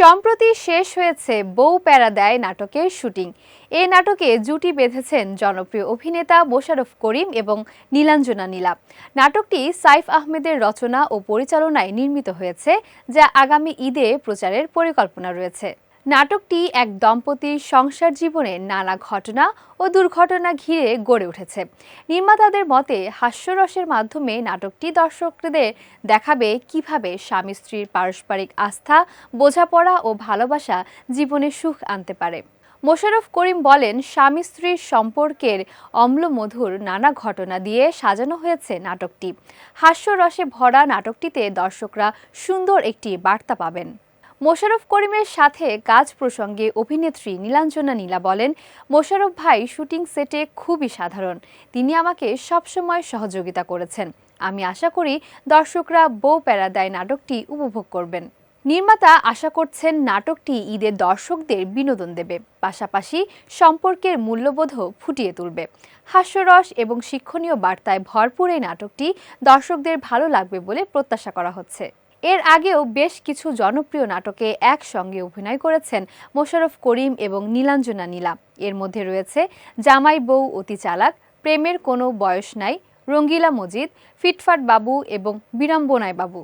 সম্প্রতি শেষ হয়েছে বউ প্যারা দেয় নাটকের শুটিং। এ নাটকে জুটি বেঁধেছেন জনপ্রিয় অভিনেতা মোশারফ করিম এবং নীলাঞ্জনা নীলা। নাটকটি সাইফ আহমেদের রচনা ও পরিচালনায় নির্মিত হয়েছে, যা আগামী ঈদে প্রচারের পরিকল্পনা রয়েছে। নাটকটি এক দম্পতির সংসার জীবনে নানা ঘটনা ও দুর্ঘটনা ঘিরে গড়ে উঠেছে। নির্মাতাদের মতে, হাস্যরসের মাধ্যমে নাটকটি দর্শকদের দেখাবে কীভাবে স্বামী স্ত্রীর পারস্পরিক আস্থা, বোঝাপড়া ও ভালোবাসা জীবনে সুখ আনতে পারে। মোশারফ করিম বলেন, স্বামী স্ত্রীর সম্পর্কের অম্লমধুর নানা ঘটনা দিয়ে সাজানো হয়েছে নাটকটি। হাস্যরসে ভরা নাটকটিতে দর্শকরা সুন্দর একটি বার্তা পাবেন। মোশাররফ করিমের সাথে কাজ প্রসঙ্গে অভিনেত্রী নীলাঞ্জনা নীলা বলেন মোশারফ ভাই শুটিং সেটে খুবই সাধারণ। তিনি আমাকে সবসময় সহযোগিতা করেছেন। আমি আশা করি দর্শকরা বউ প্যারাদায় নাটকটি উপভোগ করবেন। নির্মাতা আশা করছেন নাটকটি ঈদের দর্শকদের বিনোদন দেবে। পাশাপাশি সম্পর্কের মূল্যবোধও ফুটিয়ে তুলবে। হাস্যরস এবং শিক্ষণীয় বার্তায় ভরপুর এই নাটকটি দর্শকদের ভালো লাগবে বলে প্রত্যাশা করা হচ্ছে। এর আগেও বেশ কিছু জনপ্রিয় নাটকে একসঙ্গে অভিনয় করেছেন মোশাররফ করিম এবং নীলাঞ্জনা নীলা। এর মধ্যে রয়েছে জামাই বউ অতি চালাক, প্রেমের কোনো বয়স নাই, রঙ্গিলা মজিদ, ফিটফাট বাবু এবং বিড়ম্বনায় বাবু।